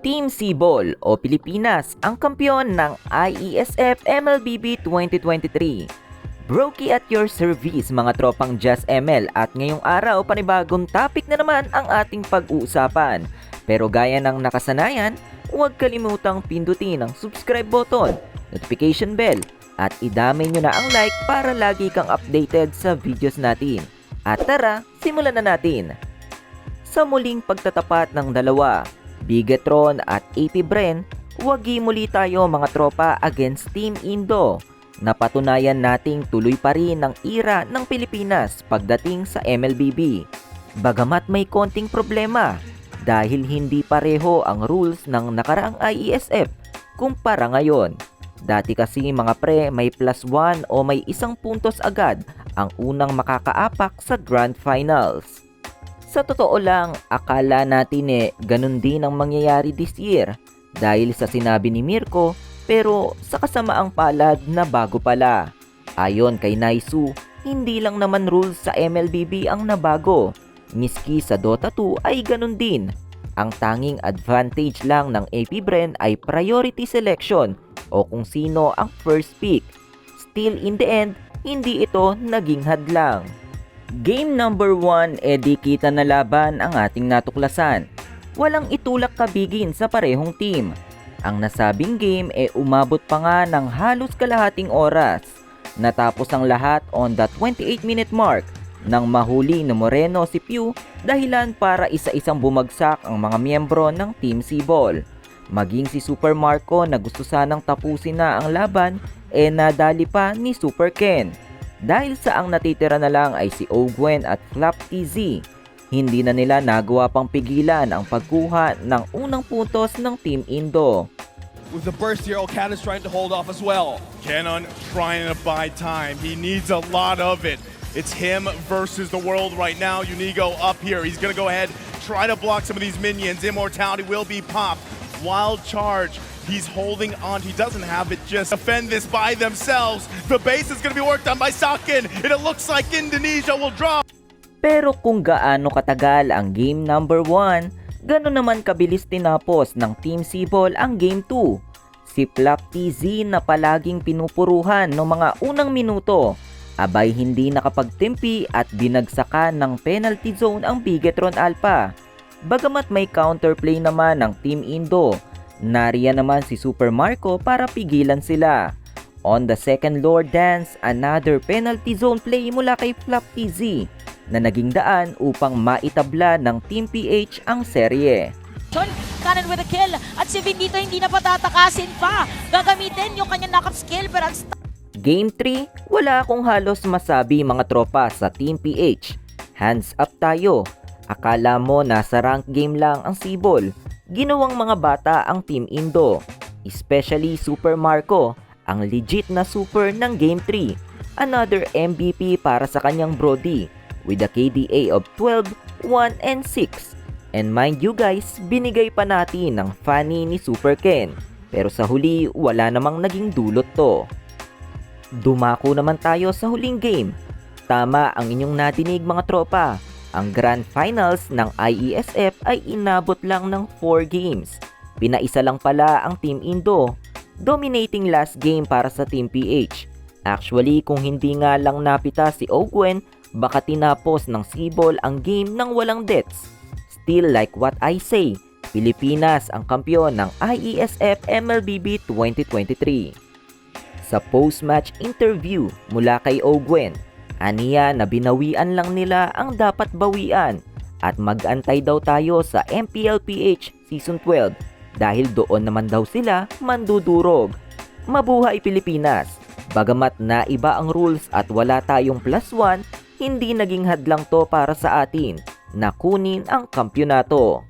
Team Sibol o Pilipinas ang kampyon ng IESF MLBB 2023. Brokey at your service mga tropang Just ML at ngayong araw panibagong topic na naman ang ating pag-uusapan. Pero gaya ng nakasanayan, huwag kalimutang pindutin ang subscribe button, notification bell at idamay nyo na ang like para lagi kang updated sa videos natin. At tara, simulan na natin! Sa muling pagtatapat ng dalawa, Bigetron at AP Bren, wagi muli tayo mga tropa against Team Indo. Napatunayan nating tuloy pa rin ang ira ng Pilipinas pagdating sa MLBB. Bagamat may konting problema dahil hindi pareho ang rules ng nakaraang IESF kumpara ngayon. Dati kasi mga pre may plus 1 o may isang puntos agad ang unang makakaapak sa Grand Finals. Sa totoo lang, akala natin eh ganun din ang mangyayari this year dahil sa sinabi ni Mirko pero sa kasamaang palad na bago pala. Ayon kay Naisu, hindi lang naman rules sa MLBB ang nabago. Miski sa Dota 2 ay ganun din. Ang tanging advantage lang ng AP Bren ay priority selection o kung sino ang first pick. Still in the end, hindi ito naging hadlang. Game number 1, edi kita na laban ang ating natuklasan. Walang itulak kabigin sa parehong team. Ang nasabing game e umabot pa nga ng halos kalahating oras. Natapos ang lahat on the 28 minute mark nang mahuli ni Moreno si Pew dahilan para isa-isang bumagsak ang mga miyembro ng Team Sibol. Maging si Super Marco na gusto sanang tapusin na ang laban e nadali pa ni Super Ken. Dahil sa ang natitira na lang ay si Ogwen at Flap TZ. Hindi na nila nagawa pang pigilan ang pagkuha ng unang puntos ng Team Indo. With the burst here, Okada's trying to hold off as well. Cannon trying to buy time. He needs a lot of it. It's him versus the world right now. Unigo up here. He's going to go ahead, try to block some of these minions. Immortality will be popped. Wild charge. He's holding on. He doesn't have it just defend this by themselves. The base is going to be worked on by Sakin. It looks like Indonesia will drop. Pero kung gaano katagal ang game number 1, gano'n naman kabilis tinapos ng Team Sibol ang game 2. Si Flap TZ na palaging pinupuruhan ng mga unang minuto, abay hindi nakapagtimpi at binagsakan ng penalty zone ang Bigetron Alpha. Bagamat may counterplay naman ng Team Indo, nariyan naman si Super Marco para pigilan sila. On the second Lord Dance, another penalty zone play mula kay Flap TZ na naging daan upang maitabla ng Team PH ang serye. John Cannon with a kill at si Vindito hindi na patatakasin pa. Gagamitin yung kanyang knockup skill pero Game 3, wala akong halos masabi mga tropa sa Team PH. Hands up tayo. Akala mo nasa rank game lang ang Sibol. Ginawang mga bata ang Team Indo. Especially Super Marco, ang legit na super ng Game 3. Another MVP para sa kanyang Brody with a KDA of 12, 1, and 6. And mind you guys, binigay pa natin ng funny ni Super Ken. Pero sa huli, wala namang naging dulot to. Dumako naman tayo sa huling game. Tama ang inyong natinig mga tropa. Ang Grand Finals ng IESF ay inabot lang ng 4 games. Pinaisa lang pala ang Team Indo, dominating last game para sa Team PH. Actually, kung hindi nga lang napita si Ogwen, baka tinapos ng Sibol ang game ng walang deaths. Still like what I say, Pilipinas ang kampyon ng IESF MLBB 2023. Sa post-match interview mula kay Ogwen, aniya na binawian lang nila ang dapat bawian at mag-antay daw tayo sa MPLPH Season 12 dahil doon naman daw sila mandudurog. Mabuhay Pilipinas! Bagamat na iba ang rules at wala tayong plus 1, hindi naging hadlang to para sa atin na kunin ang kampyonato.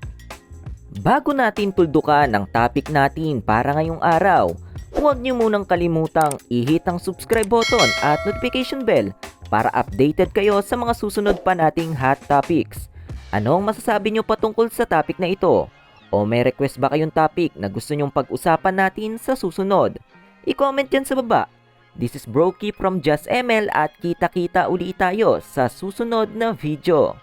Bago natin tuldukan ang topic natin para ngayong araw, huwag niyo munang kalimutang i-hit ang subscribe button at notification bell para updated kayo sa mga susunod pa nating hot topics. Anong masasabi niyo patungkol sa topic na ito? O may request ba kayong topic na gusto nyong pag-usapan natin sa susunod? I-comment yan sa baba. This is Brokey from Just ML at kita-kita uli tayo sa susunod na video.